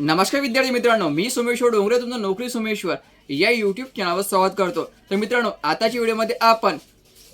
नमस्कार विद्यार्थी मित्रांनो मी सोमेश्वर डोंगरे तुमचं नोकरी सोमेश्वर या युट्यूब चॅनलवर स्वागत करतो. तर मित्रांनो आताच्या व्हिडिओमध्ये आपण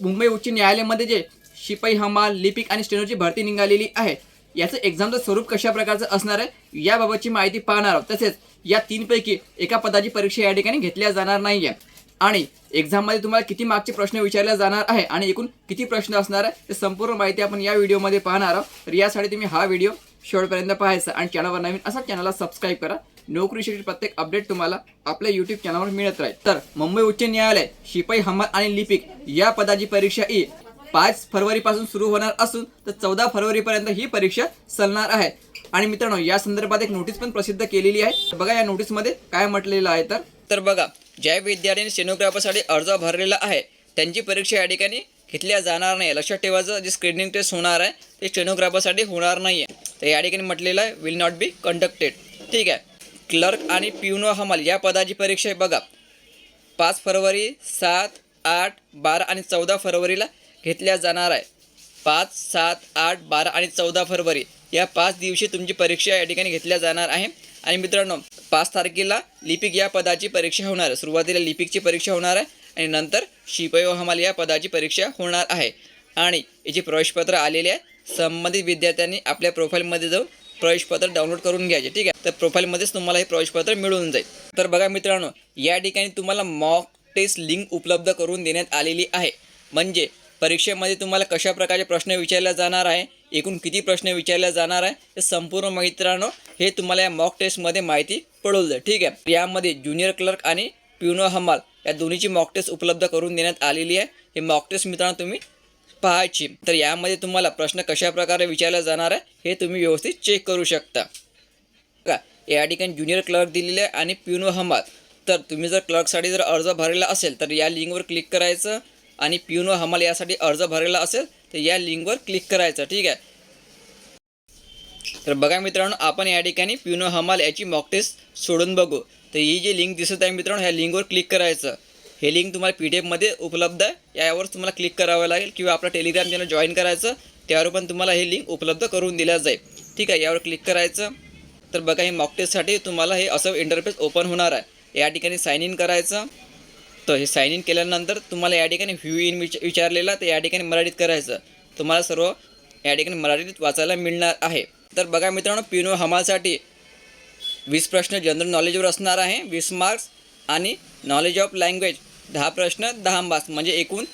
मुंबई उच्च न्यायालयामध्ये जे शिपाई हमाल लिपिक आणि स्टेनरची भरती निघालेली आहे याचं एक्झामचं स्वरूप कशा प्रकारचं असणार आहे याबाबतची माहिती पाहणार आहोत. तसेच या तीनपैकी एका पदाची परीक्षा या ठिकाणी घेतल्या जाणार नाही आहे आणि एक्झाममध्ये तुम्हाला किती मार्कचे प्रश्न विचारले जाणार आहे आणि एकूण किती प्रश्न असणार आहे ते संपूर्ण माहिती आपण या व्हिडिओमध्ये पाहणार आहोत. तर यासाठी तुम्ही हा व्हिडिओ शेवटपर्यंत पाहायचं आणि चॅनलवर नवीन असा चॅनलला सबस्क्राईब करा. नोकरीसाठी प्रत्येक अपडेट तुम्हाला आपल्या युट्यूब चॅनलवर मिळत राहील. तर मुंबई उच्च न्यायालय शिपाई हमाल आणि लिपिक या पदाची परीक्षा ही पाच फरवरीपासून सुरू होणार असून तर चौदा फरवरीपर्यंत ही परीक्षा चालणार आहे. आणि मित्रांनो या संदर्भात एक नोटीस पण प्रसिद्ध केलेली आहे. बघा या नोटीसमध्ये काय म्हटलेलं आहे तर. तर बघा ज्या विद्यार्थ्यांनी सेनोग्राफरसाठी अर्ज भरलेला आहे. त्यांची परीक्षा या ठिकाणी घेतल्या जाणार नाही. लक्षात ठेवायचं जे स्क्रीनिंग टेस्ट होणार आहे ते स्टेनोग्राफरसाठी होणार नाही आहे तर या ठिकाणी म्हटलेलं आहे विल नॉट बी कंडक्टेड ठीक आहे. क्लर्क आणि पियुनो हमाल या पदाची परीक्षा आहे बघा. पाच फरवरी सात आठ बारा आणि चौदा फरवरीला घेतल्या जाणार आहे. पाच सात आठ बारा आणि चौदा फरवरी. या पाच दिवशी तुमची परीक्षा या ठिकाणी घेतल्या जाणार आहे. आणि मित्रांनो पाच तारखेला लिपिक या पदाची परीक्षा होणार आहे. सुरुवातीला लिपिकची परीक्षा होणार आहे. आणि नंतर शिपाई हमाल या पदाची परीक्षा होणार आहे. आणि याची प्रवेशपत्र आलेले आहे. संबंधित विद्यार्थ्यांनी आपल्या प्रोफाईलमध्ये जाऊन प्रवेशपत्र डाउनलोड करून घ्यायचे. ठीक आहे? तर प्रोफाईलमध्येच तुम्हाला हे प्रवेशपत्र मिळून जाईल. तर बघा मित्रांनो या ठिकाणी तुम्हाला मॉक टेस्ट लिंक उपलब्ध करून देण्यात आलेली आहे. म्हणजे परीक्षेमध्ये तुम्हाला कशा प्रकारचे प्रश्न विचारले जाणार आहे एकूण किती प्रश्न विचारले जाणार आहे हे संपूर्ण मित्रांनो हे तुम्हाला या मॉक टेस्टमध्ये माहिती पडवलं जाईल. ठीक आहे? यामध्ये ज्युनियर क्लर्क आणि प्युनो हमाल या दोन्हीची मॉक टेस्ट उपलब्ध करून देण्यात आलेली आहे. हे मॉक टेस्ट मित्रांनो तुम्ही पाहायची. तर यामध्ये तुम्हाला प्रश्न कशा प्रकारे विचारला जाणार आहे हे तुम्ही व्यवस्थित चेक करू शकता. का या ठिकाणी ज्युनियर क्लर्क दिलेले आहे आणि प्युनो हमाल तर तुम्ही जर क्लर्कसाठी जर अर्ज भरलेला असेल तर या लिंकवर क्लिक करायचं आणि प्युनो हमाल यासाठी अर्ज भरलेला असेल तर या लिंकवर क्लिक करायचं ठीक आहे. तर बघा मित्रांनो आपण या ठिकाणी प्युनो हमाल याची मॉक टेस्ट सोडून बघू. तर ही जी लिंक दिसत आहे मित्रांनो ह्या लिंकवर क्लिक करायचं. हे लिंक तुम्हाला पी डी एफमध्ये उपलब्ध आहे. यावर तुम्हाला क्लिक करावं लागेल किंवा आपला टेलिग्राम चॅनल जॉईन करायचं. त्यावर पण तुम्हाला हे लिंक उपलब्ध करून दिल्या जाईल. ठीक आहे यावर क्लिक करायचं. तर बघा हे मॉक टेस्टसाठी तुम्हाला हे असं इंटरफेस ओपन होणार आहे. या ठिकाणी साईन इन करायचं. तर हे साईन इन केल्यानंतर तुम्हाला या ठिकाणी व्ह्यू इन विच विचारलेला तर या ठिकाणी मराठीत करायचं. तुम्हाला सर्व या ठिकाणी मराठीत वाचायला मिळणार आहे. तर बघा मित्रांनो पिनो हमालसाठी वीस प्रश्न जनरल नॉलेजवर असणार आहे. वीस मार्क्स आणि नॉलेज ऑफ लँग्वेज दहा प्रश्न दहा मार्क्स म्हणजे एकूण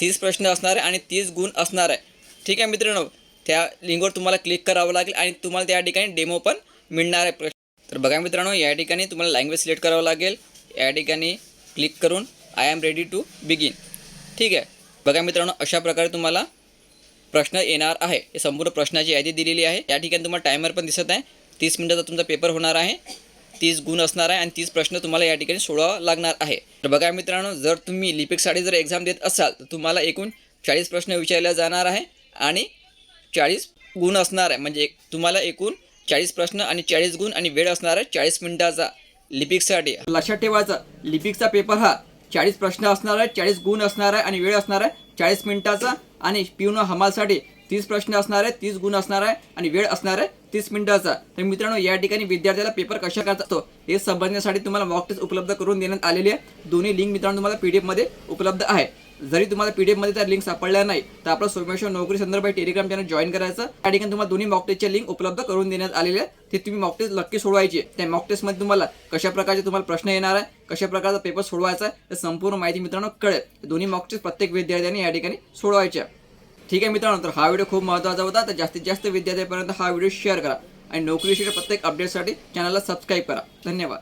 तीस प्रश्न असणार आहे आणि तीस गुण असणार आहे. ठीक आहे मित्रांनो? त्या लिंकवर तुम्हाला क्लिक करावं लागेल आणि तुम्हाला त्या ठिकाणी डेमो पण मिळणार आहे प्रश्न. तर बघा मित्रांनो या ठिकाणी तुम्हाला लँग्वेज सिलेक्ट करावं लागेल. या ठिकाणी क्लिक करून I am ready to begin ठीक आहे? बघा मित्रांनो अशा प्रकारे तुम्हाला प्रश्न येणार आहे. हे संपूर्ण प्रश्नाची यादी दिलेली आहे. या ठिकाणी तुम्हाला टायमर पण दिसत आहे. तीस मिनटाचा तुमचा पेपर होणार आहे. तीस गुण असणार आहे आणि तीस प्रश्न तुम्हाला या ठिकाणी सोडवा लागणार आहे. तर बघा मित्रांनो जर तुम्ही लिपिकसाठी जर एक्झाम देत असाल तर तुम्हाला एकूण चाळीस प्रश्न विचारले जाणार आहे आणि चाळीस गुण असणार आहे. म्हणजे एक तुम्हाला एकूण चाळीस प्रश्न आणि चाळीस गुण आणि वेळ असणार आहे चाळीस मिनिटाचा लिपिकसाठी लक्षात ठेवायचा लिपिकचा पेपर हा चाळीस प्रश्न असणार आहे चाळीस गुण असणार आहे आणि वेळ असणार आहे. चाळीस मिनिटाचा आणि पिऊन हमालसाठी तीस प्रश्न असणार आहे तीस गुण असणार आहे आणि वेळ असणार आहे तीस मिनिटाचा. तर मित्रांनो या ठिकाणी विद्यार्थ्याला पेपर कशा करता असतो हे समजण्यासाठी तुम्हाला मॉक टेस्ट उपलब्ध करून देण्यात आलेली आहे. दोन्ही लिंक मित्रांनो तुम्हाला पी डी एफमध्ये उपलब्ध आहे. जरी तुम्हाला पी डी एफमध्ये त्या लिंक सापडल्या नाही तर आपलं सोमेश्वर नोकरी संदर्भात टेलिग्राम चॅनल जॉईन करायचं. त्या ठिकाणी तुम्हाला दोन्ही मॉक टेस्टच्या लिंक उपलब्ध करून देण्यात आलेले आहे ते तुम्ही मॉक टेस्ट नक्की सोडवायची त्या मॉक टेस्टमध्ये तुम्हाला कशा प्रकारचे तुम्हाला प्रश्न येणार आहे कशा प्रकारचा पेपर सोडवायचा आहे संपूर्ण माहिती मित्रांनो कळेल. दोन्ही मॉक टेस्ट प्रत्येक विद्यार्थ्यांनी या ठिकाणी सोडवायच्या ठीक आहे मित्रांनो तर हा व्हिडिओ खूप महत्त्वाचा होता तर जास्तीत जास्त विद्यार्थ्यांपर्यंत हा व्हिडिओ शेअर करा. आणि नोकरीविषयी प्रत्येक अपडेटसाठी चॅनलला सबस्क्राईब करा. धन्यवाद.